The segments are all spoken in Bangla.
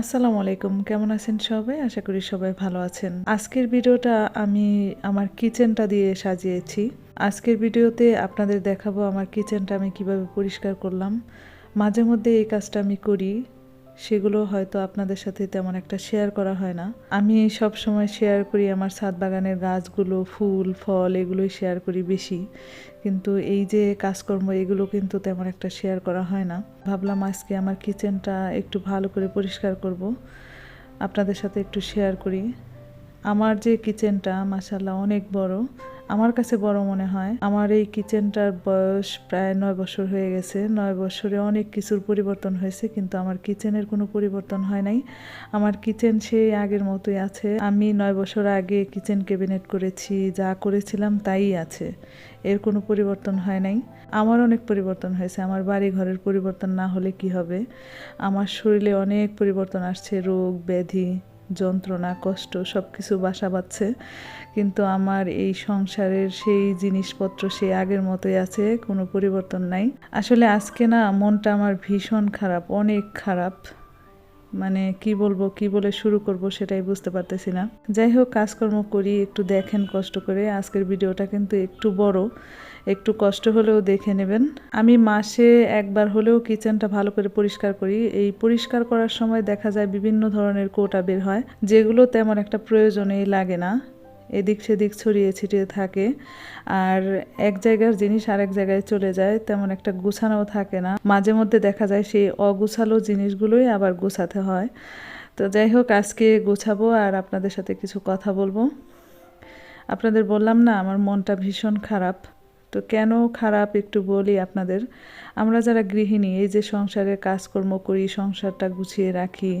আসসালামু আলাইকুম। কেমন আছেন সবাই? আশা করি সবাই ভালো আছেন। আজকের ভিডিওটা আমি আমার কিচেনটা দিয়ে সাজিয়েছি। আজকের ভিডিওতে আপনাদের দেখাবো আমার কিচেনটা আমি কীভাবে পরিষ্কার করলাম। মাঝে মধ্যে এই কাজটা আমি করি। সেগুলো হয়তো আপনাদের সাথে তেমন একটা শেয়ার করা হয় না। আমি সব সময় শেয়ার করি আমার ছাদ বাগানের গাছগুলো, ফুল, ফল এগুলোই শেয়ার করি বেশি। কিন্তু এই যে কাজকর্ম, এগুলো কিন্তু তেমন একটা শেয়ার করা হয় না। ভাবলাম আজকে আমার কিচেনটা একটু ভালো করে পরিষ্কার করব। আপনাদের সাথে একটু শেয়ার করি। আমার যে কিচেনটা মাসাল্লাহ অনেক বড়। আমার কাছে বড় মনে হয়, আমার এই কিচেনটার বয়স প্রায় নয় বছর হয়ে গেছে। নয় বছরে অনেক কিছুর পরিবর্তন হয়েছে, কিন্তু আমার কিচেনের কোনো পরিবর্তন হয় নাই। আমার কিচেন সেই আগের মতোই আছে। আমি নয় বছর আগে কিচেন ক্যাবিনেট করেছি, যা করেছিলাম তাই আছে। এর কোনো পরিবর্তন হয় নাই। আমার অনেক পরিবর্তন হয়েছে। আমার বাড়ি ঘরের পরিবর্তন না হলে কি হবে? আমার শরীরে অনেক পরিবর্তন আসছে, রোগ, ব্যাধি। যন্ত্রণা, কষ্ট সব কিছু বাসা বাঁধছে। কিন্তু আমার এই সংসারের সেই জিনিসপত্র সে আগের মতোই আছে, কোনো পরিবর্তন নাই। আসলে আজকে না মনটা আমার ভীষণ খারাপ, অনেক খারাপ। মানে কি বলব, কি বলে শুরু করব সেটাই বুঝতে পারতেছি না। যাই হোক, কাজকর্ম করি, একটু দেখেন কষ্ট করে। আজকের ভিডিওটা কিন্তু একটু বড়, একটু কষ্ট হলেও দেখে নেবেন। আমি মাসে একবার হলেও কিচেনটা ভালো করে পরিষ্কার করি। এই পরিষ্কার করার সময় দেখা যায় বিভিন্ন ধরনের কোটা বের হয়, যেগুলো তেমন একটা প্রয়োজনেই লাগে না। এদিক সেদিক ছড়িয়ে ছিটিয়ে থাকে। আর এক জায়গার জিনিস আরেক জায়গায় চলে যায়, তেমন একটা গুছানোও থাকে না। মাঝে মধ্যে দেখা যায় সেই অগুছালো জিনিসগুলোই আবার গুছাতে হয়। তো যাই হোক, আজকে গোছাবো আর আপনাদের সাথে কিছু কথা বলব। আপনাদের বললাম না, আমার মনটা ভীষণ খারাপ। তো কেন খারাপ একটু বলি আপনাদের? আমরা যারা গৃহিণী, এই যে সংসারের কাজকর্ম করি, সংসারটা গুছিয়ে রাখি,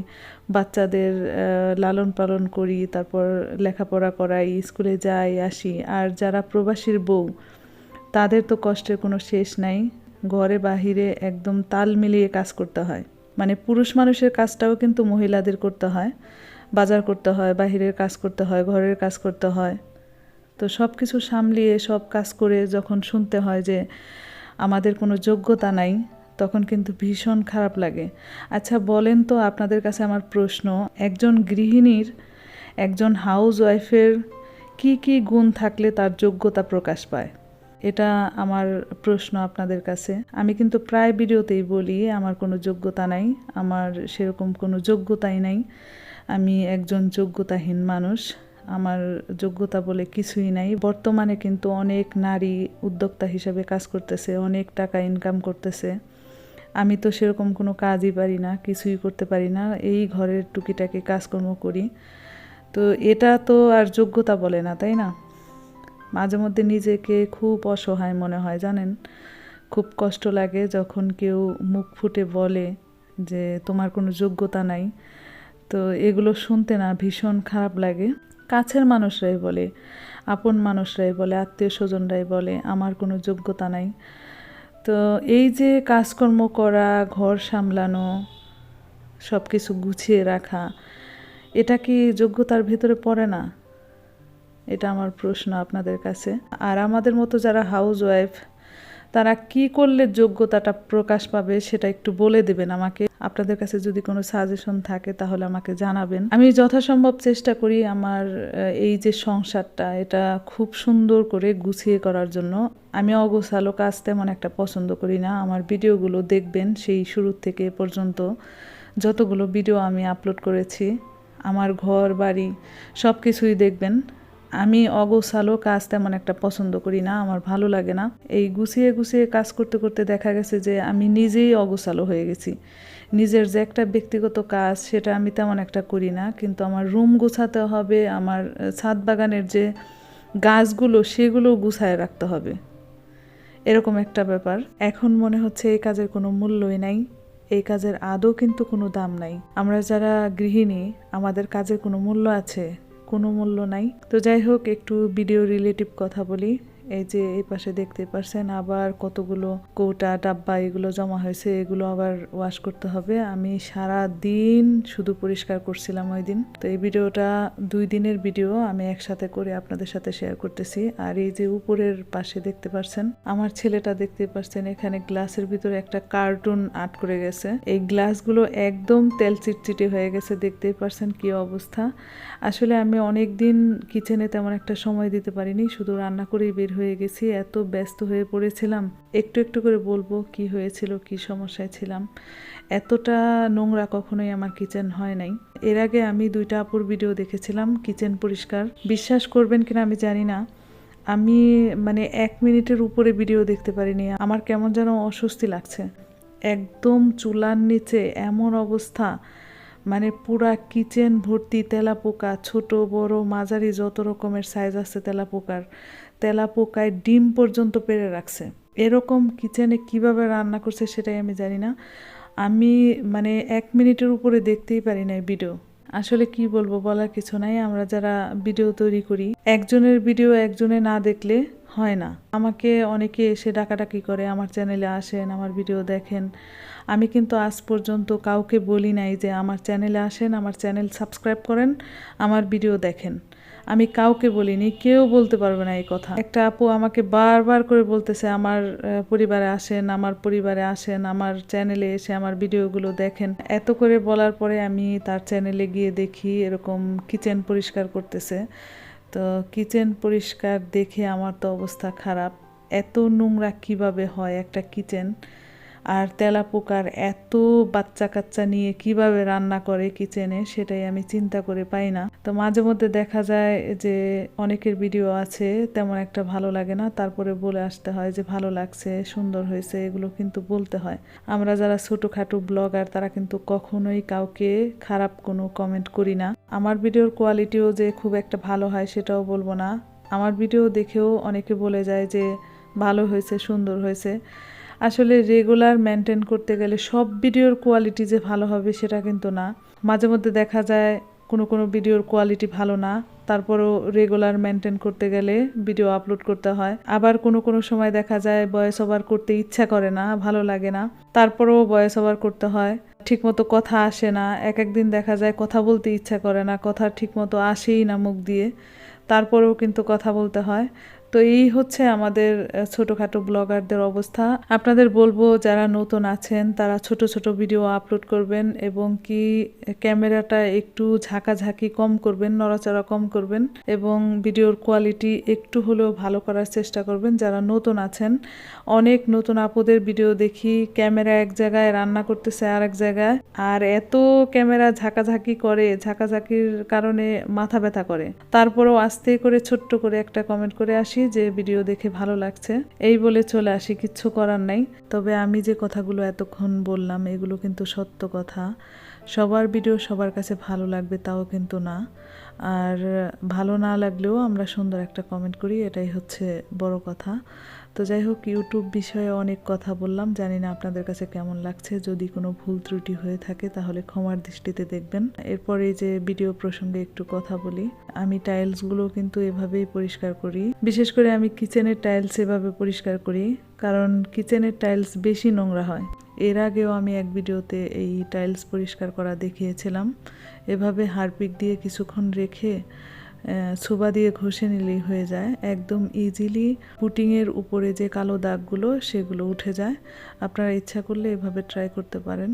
বাচ্চাদের লালন পালন করি, তারপর লেখাপড়া করাই, স্কুলে যাই, আসি। আর যারা প্রবাসীর বউ, তাদের তো কষ্টের কোনো শেষ নাই। ঘরে বাহিরে একদম তাল মিলিয়ে কাজ করতে হয়। মানে পুরুষ মানুষের কাজটাও কিন্তু মহিলাদের করতে হয়, বাজার করতে হয়, বাহিরের কাজ করতে হয়, ঘরের কাজ করতে হয়। তো সব কিছু সামলিয়ে, সব কাজ করে যখন শুনতে হয় যে আমাদের কোনো যোগ্যতা নাই, তখন কিন্তু ভীষণ খারাপ লাগে। আচ্ছা বলেন তো আপনাদের কাছে আমার প্রশ্ন, একজন গৃহিণীর, একজন হাউস ওয়াইফের কী কী গুণ থাকলে তার যোগ্যতা প্রকাশ পায়? এটা আমার প্রশ্ন আপনাদের কাছে। আমি কিন্তু প্রায় ভিডিওতেই বলি, আমার কোনো যোগ্যতা নাই, আমার সেরকম কোনো যোগ্যতাই নাই। আমি একজন যোগ্যতাহীন মানুষ। আমার যোগ্যতা বলে কিছুই নাই। বর্তমানে কিন্তু অনেক নারী উদ্যোক্তা হিসাবে কাজ করতেছে, অনেক টাকা ইনকাম করতেছে। আমি তো সেরকম কোনো কাজই পারি না, কিছুই করতে পারি না, এই ঘরের টুকিটাকি কাজকর্ম করি। তো এটা তো আর যোগ্যতা বলে না, তাই না? মাঝে মধ্যে নিজেকে খুব অসহায় মনে হয়, জানেন? খুব কষ্ট লাগে যখন কেউ মুখ ফুটে বলে যে তোমার কোনো যোগ্যতা নাই। তো এগুলো শুনতে না ভীষণ খারাপ লাগে। কাছের মানুষরাই বলে, আপন মানুষরাই বলে, আত্মীয় স্বজনরাই বলে, আমার কোনো যোগ্যতা নাই। তো এই যে কাজকর্ম করা, ঘর সামলানো সব কিছু গুছিয়ে রাখা, এটা কি যোগ্যতার ভেতরে পড়ে না? এটা আমার প্রশ্ন আপনাদের কাছে। আর আমাদের মতো যারা হাউস ওয়াইফ তারা কি করলে যোগ্যতাটা প্রকাশ পাবে সেটা একটু বলে দেবেন আমাকে। আপনাদের কাছে যদি কোনো সাজেশন থাকে তাহলে আমাকে জানাবেন। আমি যথাসম্ভব চেষ্টা করি আমার এই যে সংসারটা, এটা খুব সুন্দর করে গুছিয়ে করার জন্য। আমি অগোছালো কাজ তেমন একটা পছন্দ করি না। আমার ভিডিওগুলো দেখবেন সেই শুরু থেকে পর্যন্ত। যতগুলো ভিডিও আমি আপলোড করেছি, আমার ঘর, বাড়ি সব কিছুই দেখবেন। আমি অগোছালো কাজ তেমন একটা পছন্দ করি না, আমার ভালো লাগে না। এই গুছিয়ে গুছিয়ে কাজ করতে করতে দেখা গেছে যে আমি নিজেই অগোছালো হয়ে গেছি। নিজের যে একটা ব্যক্তিগত কাজ সেটা আমি তেমন একটা করি না, কিন্তু আমার রুম গুছাতে হবে, আমার ছাদ বাগানের যে গাছগুলো সেগুলো গুছায় রাখতে হবে। এরকম একটা ব্যাপার। এখন মনে হচ্ছে এই কাজের কোনো মূল্যই নাই, এই কাজের আদৌ কিন্তু কোনো দাম নাই। আমরা যারা গৃহিণী, আমাদের কাজের কোনো মূল্য আছে? কোনো মূল্য নাই। তো যাই হোক একটু ভিডিও রিলেটিভ কথা বলি। এই যে এই পাশে দেখতে পারছেন আবার কতগুলো কৌটা, ডাব্বা এগুলো জমা হয়েছে, এগুলো আবার ওয়াশ করতে হবে। আমি সারা দিন শুধু পরিষ্কার করছিলাম ওই দিন। তো এই ভিডিওটা দুই দিনের ভিডিও, আমি একসাথে করে আপনাদের সাথে শেয়ার করতেছি। আর এই যে উপরের পাশে দেখতে পারছেন, আমার ছেলেটা দেখতে পারছেন, এখানে গ্লাসের ভিতরে একটা কার্টুন আর্ট করে গেছে। এই গ্লাসগুলো একদম তেল চিটচিটে হয়ে গেছে, দেখতেই পারছেন কি অবস্থা। আসলে আমি অনেক দিন কিচেনে তেমন একটা সময় দিতে পারিনি, শুধু রান্না করেই বের হয়ে গেছি, এত ব্যস্ত হয়ে পড়েছিলাম। একটু একটু করে বলব কি হয়েছিল, কি সমস্যায় ছিলাম। এতটা নোংরা কখনোই আমার কিচেন হয় নাই। এর আগে আমি দুইটা আপুর ভিডিও দেখেছিলাম, কিচেন পরিষ্কার। বিশ্বাস করবেন কিনা আমি জানি না। আমি মানে এক মিনিটের উপরে ভিডিও দেখতে পারিনি। আমার কেমন যেন অস্বস্তি লাগছে। একদম চুলার নিচে এমন অবস্থা। মানে পুরা কিচেন ভর্তি তেলাপোকা, ছোট, বড়, মাঝারি, যত রকমের সাইজ আছে তেলাপোকার। তেলাপোকায় ডিম পর্যন্ত পেরে রাখছে। এরকম কিচেনে কীভাবে রান্না করছে সেটাই আমি জানি না। আমি মানে এক মিনিটের উপরে দেখতেই পারি না ভিডিও। আসলে কি বলব বলার কিছু নাই, আমরা যারা ভিডিও তৈরি করি, একজনের ভিডিও একজনে না দেখলে হয় না। আমাকে অনেকে এসে ডাকাডাকি করে, আমার চ্যানেলে আসেন, আমার ভিডিও দেখেন। আমি কিন্তু আজ পর্যন্ত কাউকে বলি নাই যে আমার চ্যানেলে আসেন, আমার চ্যানেল সাবস্ক্রাইব করেন, আমার ভিডিও দেখেন। আমি কাউকে বলিনি, কেউ বলতে পারবে না এই কথা। একটা আপু আমাকে বারবার করে বলতেছে, আমার পরিবারে আসেন, আমার পরিবারে আসেন, আমার চ্যানেলে এসে আমার ভিডিওগুলো দেখেন। এত করে বলার পরে আমি তার চ্যানেলে গিয়ে দেখি এরকম কিচেন পরিষ্কার করতেছে। তো কিচেন পরিষ্কার দেখে আমার তো অবস্থা খারাপ। এত নোংরা কীভাবে হয় একটা কিচেন আর তেলাপোকার এত বাচ্চা কাচ্চা নিয়ে কীভাবে রান্না করে কিচেনে সেটাই আমি চিন্তা করে পাই না। তো মাঝে মধ্যে দেখা যায় যে অনেকের ভিডিও আছে, তেমন একটা ভালো লাগে না, তারপরে বলে আসতে হয় যে ভালো লাগছে, সুন্দর হয়েছে, এগুলো কিন্তু বলতে হয়। আমরা যারা ছোটোখাটো ব্লগার তারা কিন্তু কখনোই কাউকে খারাপ কোনো কমেন্ট করি না। আমার ভিডিওর কোয়ালিটিও যে খুব একটা ভালো হয় সেটাও বলব না। আমার ভিডিও দেখেও অনেকে বলে যায় যে ভালো হয়েছে, সুন্দর হয়েছে। আসলে রেগুলার মেনটেন করতে গেলে সব ভিডিওর কোয়ালিটি যে ভালো হবে সেটা কিন্তু না। মাঝে মধ্যে দেখা যায় কোনো কোনো ভিডিওর কোয়ালিটি ভালো না, তারপরেও রেগুলার মেনটেন করতে গেলে ভিডিও আপলোড করতে হয়। আবার কোনো কোনো সময় দেখা যায় ভয়েস ওভার করতে ইচ্ছা করে না, ভালো লাগে না, তারপরেও ভয়েস ওভার করতে হয়। ঠিকমতো কথা আসে না, এক একদিন দেখা যায় কথা বলতে ইচ্ছা করে না, কথা ঠিকমতো আসেই না মুখ দিয়ে, তারপরেও কিন্তু কথা বলতে হয়। তো এই হচ্ছে আমাদের ছোটোখাটো ব্লগারদের অবস্থা। আপনাদের বলব যারা নতুন আছেন, তারা ছোট ছোট ভিডিও আপলোড করবেন এবং কি ক্যামেরাটা একটু ঝাঁকাঝাঁকি কম করবেন, নড়াচড়া কম করবেন এবং ভিডিওর কোয়ালিটি একটু হলেও ভালো করার চেষ্টা করবেন যারা নতুন আছেন। অনেক নতুন আপুদের ভিডিও দেখি, ক্যামেরা এক জায়গায়, রান্না করতেছে আর এক জায়গায়, আর এত ক্যামেরা ঝাঁকাঝাঁকি করে, ঝাঁকাঝাঁকির কারণে মাথা ব্যথা করে। তারপরেও আস্তে করে, ছোট্ট করে একটা কমেন্ট করে আসি। যে ভিডিও দেখে ভালো লাগছে। এই বলে চলে আসি, কিচ্ছু করার নাই। তবে আমি যে কথাগুলো এতক্ষণ বললাম, এগুলো কিন্তু সত্য কথা। সবার ভিডিও সবার কাছে ভালো লাগবে তাও কিন্তু না। আর ভালো না লাগলেও আমরা সুন্দর একটা কমেন্ট করি, এটাই হচ্ছে বড় কথা। তো যাই হোক ইউটিউব বিষয়ে অনেক কথা বললাম, জানি না আপনাদের কাছে কেমন লাগছে। যদি কোনো ভুল ত্রুটি হয়ে থাকে তাহলে ক্ষমার দৃষ্টিতে দেখবেন। এরপরে যে ভিডিও প্রসঙ্গে একটু কথা বলি, আমি টাইলসগুলো কিন্তু এভাবেই পরিষ্কার করি। বিশেষ করে আমি কিচেনের টাইলস এভাবে পরিষ্কার করি, কারণ কিচেনের টাইলস বেশি নোংরা হয়। এর আগেও আমি এক ভিডিওতে এই টাইলস পরিষ্কার করা দেখিয়েছিলাম। এভাবে হারপিক দিয়ে কিছুক্ষণ রেখে ছোবা দিয়ে ঘষে নিলেই হয়ে যায়। একদম ইজিলি পুটিংয়ের উপরে যে কালো দাগগুলো, সেগুলো উঠে যায়। আপনারা ইচ্ছা করলে এভাবে ট্রাই করতে পারেন।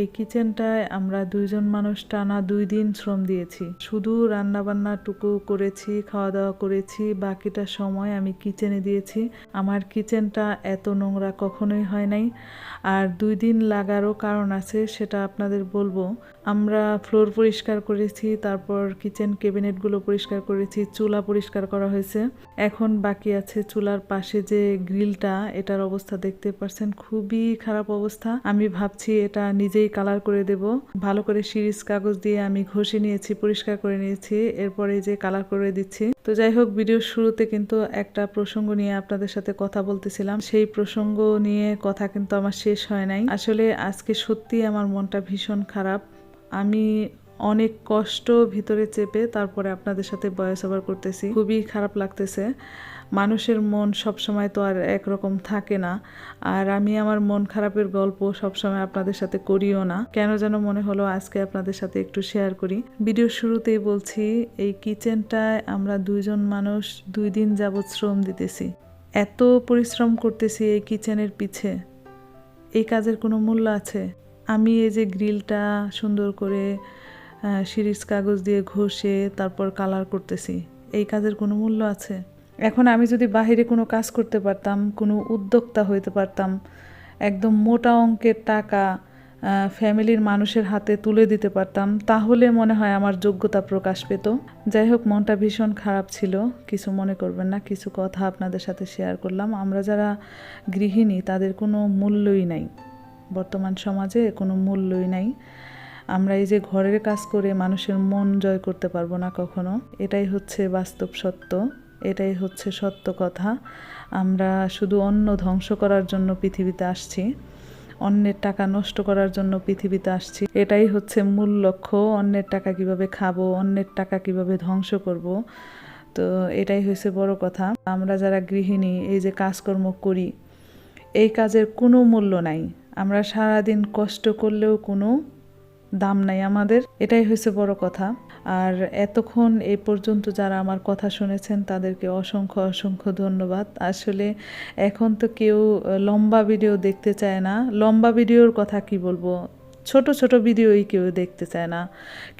এই কিচেনটায় আমরা দুইজন মানুষ টানা দুই দিন শ্রম দিয়েছি। শুধু রান্না বান্না টুকু করেছি খাওয়া দাওয়া করেছি, বাকিটা সময় আমি কিচেনে দিয়েছি। আমার কিচেনটা এত নোংরা কখনোই হয় নাই। আর দুই দিন লাগারও কারণ আছে, সেটা আপনাদের বলব। আমরা ফ্লোর পরিষ্কার করেছি, তারপর কিচেন ক্যাবিনেটগুলো পরিষ্কার করেছি, চুলা পরিষ্কার করা হয়েছে। এখন বাকি আছে চুলার পাশে যে গ্রিলটা, এটার অবস্থা দেখতে পাচ্ছেন, খুবই খারাপ অবস্থা। আমি ভাবছি এটা নিজে নিজেই কালার করে দেব। ভালো করে সিরিজ কাগজ দিয়ে আমি ঘষে নিয়েছি, পরিষ্কার করে নিয়েছি। এরপরে যে কালার করে দিচ্ছি। তো যাই হোক ভিডিওর শুরুতে কিন্তু একটা প্রসঙ্গ নিয়ে আপনাদের সাথে কথা বলতেছিলাম। সেই প্রসঙ্গ নিয়ে কথা কিন্তু আমার শেষ হয় নাই। আসলে আজকে সত্যি আমার মনটা ভীষণ খারাপ। আমি অনেক কষ্ট ভিতরে চেপে তারপরে আপনাদের সাথে বয়স ওভার করতেছি। খুবই খারাপ লাগতেছে। মানুষের মন সবসময় তো আর একরকম থাকে না। আর আমি আমার মন খারাপের গল্প সবসময় আপনাদের সাথে করিও না। কেন যেন মনে হলো আজকে আপনাদের সাথে একটু শেয়ার করি। ভিডিওর শুরুতেই বলছি, এই কিচেনটায় আমরা দুইজন মানুষ দুই দিন যাবৎ শ্রম দিতেছি। এত পরিশ্রম করতেছি এই কিচেনের পিছে। এই কাজের কোনো মূল্য আছে? আমি এই যে গ্রিলটা সুন্দর করে সিরিজ কাগজ দিয়ে ঘষে তারপর কালার করতেছি। এই কাজের কোনো মূল্য আছে? এখন আমি যদি বাহিরে কোনো কাজ করতে পারতাম, কোনো উদ্যোক্তা হইতে পারতাম, একদম মোটা অঙ্কের টাকা ফ্যামিলির মানুষের হাতে তুলে দিতে পারতাম, তাহলে মনে হয় আমার যোগ্যতা প্রকাশ পেত। যাই হোক, মনটা ভীষণ খারাপ ছিল। কিছু মনে করবেন না, কিছু কথা আপনাদের সাথে শেয়ার করলাম। আমরা যারা গৃহিণী, তাদের কোনো মূল্যই নাই। বর্তমান সমাজে কোনো মূল্যই নাই। আমরা এই যে ঘরের কাজ করে মানুষের মন জয় করতে পারব না কখনো, এটাই হচ্ছে বাস্তব সত্য। এটাই হচ্ছে সত্য কথা। আমরা শুধু অন্য ধ্বংস করার জন্য পৃথিবীতে আসছি, অন্যের টাকা নষ্ট করার জন্য পৃথিবীতে আসছি। এটাই হচ্ছে মূল লক্ষ্য, অন্যের টাকা কীভাবে খাব, অন্যের টাকা কীভাবে ধ্বংস করব। তো এটাই হয়েছে বড় কথা। আমরা যারা গৃহিণী, এই যে কাজকর্ম করি, এই কাজের কোনো মূল্য নাই। আমরা সারাদিন কষ্ট করলেও কোনো দাম নাই আমাদের। এটাই হয়েছে বড় কথা। আর এতক্ষণ এই পর্যন্ত যারা আমার কথা শুনেছেন, তাদেরকে অসংখ্য অসংখ্য ধন্যবাদ। আসলে এখন তো কেউ লম্বা ভিডিও দেখতে চায় না। লম্বা ভিডিওর কথা কি বলব? ছোট ছোট ভিডিওই কেউ দেখতে চায় না।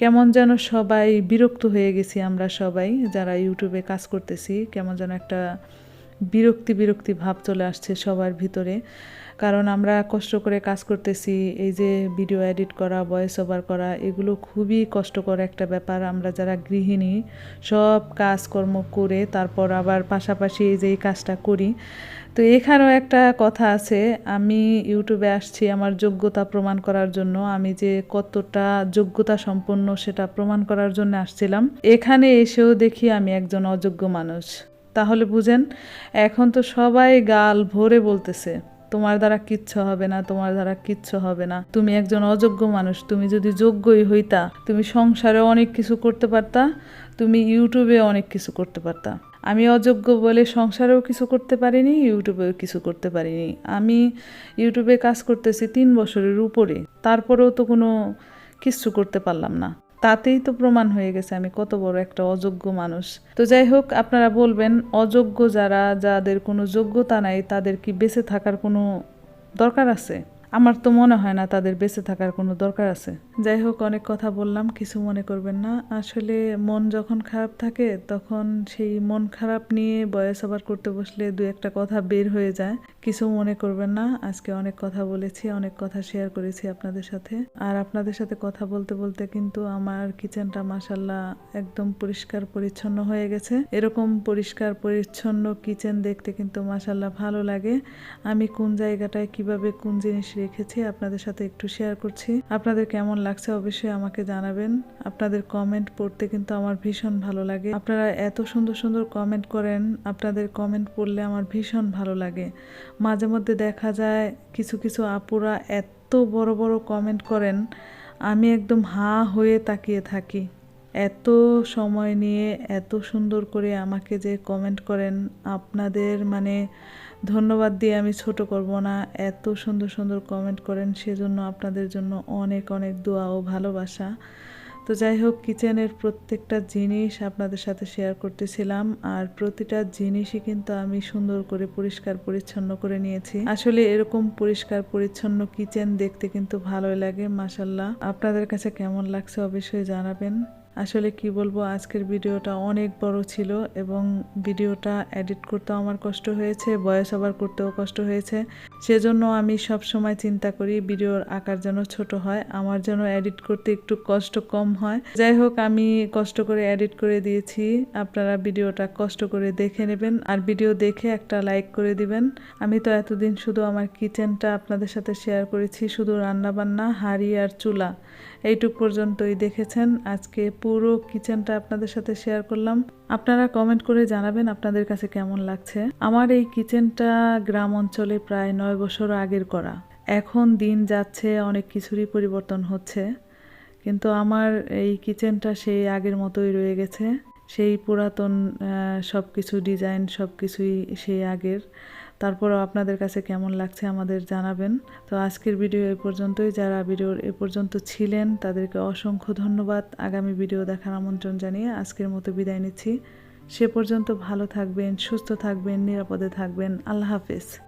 কেমন যেন সবাই বিরক্ত হয়ে গেছি আমরা সবাই, যারা ইউটিউবে কাজ করতেছি। কেমন যেন একটা বিরক্তি বিরক্তি ভাব চলে আসছে সবার ভিতরে। কারণ আমরা কষ্ট করে কাজ করতেছি, এই যে ভিডিও এডিট করা ভয়েস ওভার করা, এগুলো খুবই কষ্টকর একটা ব্যাপার। আমরা যারা গৃহিণী, সব কাজকর্ম করে তারপর আবার পাশাপাশি এই যে এই কাজটা করি। তো এখানেও একটা কথা আছে, আমি ইউটিউবে আসছি আমার যোগ্যতা প্রমাণ করার জন্য। আমি যে কতটা যোগ্যতা সম্পন্ন সেটা প্রমাণ করার জন্য আসছিলাম। এখানে এসেও দেখি আমি একজন অযোগ্য মানুষ। তাহলে বুঝেন, এখন তো সবাই গাল ভরে বলতেছে। তোমার দ্বারা কিচ্ছু হবে না, তোমার দ্বারা কিচ্ছু হবে না। তুমি একজন অযোগ্য মানুষ, তুমি যদি যোগ্যই হইতা, তুমি সংসারে অনেক কিছু করতে পারতা, তুমি ইউটিউবে অনেক কিছু করতে পারতা। আমি অযোগ্য বলে সংসারেও কিছু করতে পারিনি, ইউটিউবেও কিছু করতে পারিনি। আমি ইউটিউবে কাজ করতেছি তিন বছরের উপরে, তারপরেও তো কোনো কিচ্ছু করতে পারলাম না। তাতেই তো প্রমাণ হয়ে গেছে আমি কত বড় একটা অযোগ্য মানুষ। তো যাই হোক, আপনারা বলবেন, অযোগ্য যারা, যাদের কোনো যোগ্যতা নাই, তাদের কি বেঁচে থাকার কোনো দরকার আছে? আমার তো মনে হয় না তাদের বেঁচে থাকার কোনো দরকার আছে। যাই হোক, অনেক কথা বললাম, কিছু মনে করবেন না। আসলে মন যখন খারাপ থাকে, তখন সেই মন খারাপ নিয়ে বয়স আবার করতে বসলে দু একটা কথা বের হয়ে যায়। কিছু মনে করবেন না, আজকে অনেক কথা বলেছি, অনেক কথা শেয়ার করেছি আপনাদের সাথে। আর আপনাদের সাথে কথা বলতে বলতে কিন্তু আমার কিচেনটা মাসাল্লাহ একদম পরিষ্কার পরিচ্ছন্ন হয়ে গেছে। এরকম পরিষ্কার পরিচ্ছন্ন কিচেন দেখতে কিন্তু মাসাল্লাহ ভালো লাগে। আমি কোন জায়গাটায় কীভাবে কোন জিনিস রেখেছি, আপনাদের সাথে একটু শেয়ার করছি। আপনাদের কেমন লাগছে অবশ্যই আমাকে জানাবেন। আপনাদের কমেন্ট পড়তে কিন্তু আমার ভীষণ ভালো লাগে। আপনারা এত সুন্দর সুন্দর কমেন্ট করেন, আপনাদের কমেন্ট পড়লে আমার ভীষণ ভালো লাগে। মাঝে মধ্যে দেখা যায়, কিছু কিছু আপুরা এত বড় বড় কমেন্ট করেন, আমি একদম হা হয়ে তাকিয়ে থাকি। এত সময় নিয়ে এত সুন্দর করে আমাকে যে কমেন্ট করেন, আপনাদের মানে ধন্যবাদ দিয়ে আমি ছোট করব না। এত সুন্দর সুন্দর কমেন্ট করেন, সেজন্য আপনাদের জন্য অনেক অনেক দোয়া ও ভালোবাসা। তো যাই হোক, কিচেনের প্রত্যেকটা জিনিস আপনাদের সাথে শেয়ার করতেছিলাম, আর প্রতিটা জিনিসই কিন্তু আমি সুন্দর করে পরিষ্কার পরিচ্ছন্ন করে নিয়েছি। আসলে এরকম পরিষ্কার পরিচ্ছন্ন কিচেন দেখতে কিন্তু ভালোই লাগে মাসাল্লাহ আপনাদের কাছে কেমন লাগছে অবশ্যই জানাবেন। আসলে কি বলব, আজকের ভিডিওটা অনেক বড় ছিল এবং ভিডিওটা এডিট করতেও আমার কষ্ট হয়েছে ভয়েস ওভার করতেও কষ্ট হয়েছে। সেজন্য আমি সব সময় চিন্তা করি ভিডিওর আকার যেন ছোট হয়, আমার যেন এডিট করতে একটু কষ্ট কম হয়। যাই হোক, আমি কষ্ট করে এডিট করে দিয়েছি, আপনারা ভিডিওটা কষ্ট করে দেখে নেবেন আর ভিডিও দেখে একটা লাইক করে দিবেন। আমি তো এতদিন শুধু আমার কিচেনটা আপনাদের সাথে শেয়ার করেছি, শুধু রান্না বান্না হাঁড়ি আর চুলা। এইটুক পর্যন্তই দেখেছেন, আজকে পুরো কিচেনটা আপনাদের সাথে শেয়ার করলাম। আপনারা কমেন্ট করে জানাবেন আপনাদের কাছে কেমন লাগছে। আমার এই কিচেনটা গ্রাম অঞ্চলে প্রায় নয় বছর আগের করা। এখন দিন যাচ্ছে, অনেক কিছুরই পরিবর্তন হচ্ছে। কিন্তু আমার এই কিচেনটা সেই আগের মতোই রয়ে গেছে। সেই পুরাতন সব কিছু ডিজাইন সব কিছুই সেই আগের। তারপরও আপনাদের কাছে কেমন লাগছে আমাদের জানাবেন। তো আজকের ভিডিও এ পর্যন্তই। যারা ভিডিওর এ পর্যন্ত ছিলেন, তাদেরকে অসংখ্য ধন্যবাদ। আগামী ভিডিও দেখার আমন্ত্রণ জানিয়ে আজকের মতো বিদায় নিচ্ছি। সে পর্যন্ত ভালো থাকবেন, সুস্থ থাকবেন, নিরাপদে থাকবেন। আল্লাহ হাফেজ।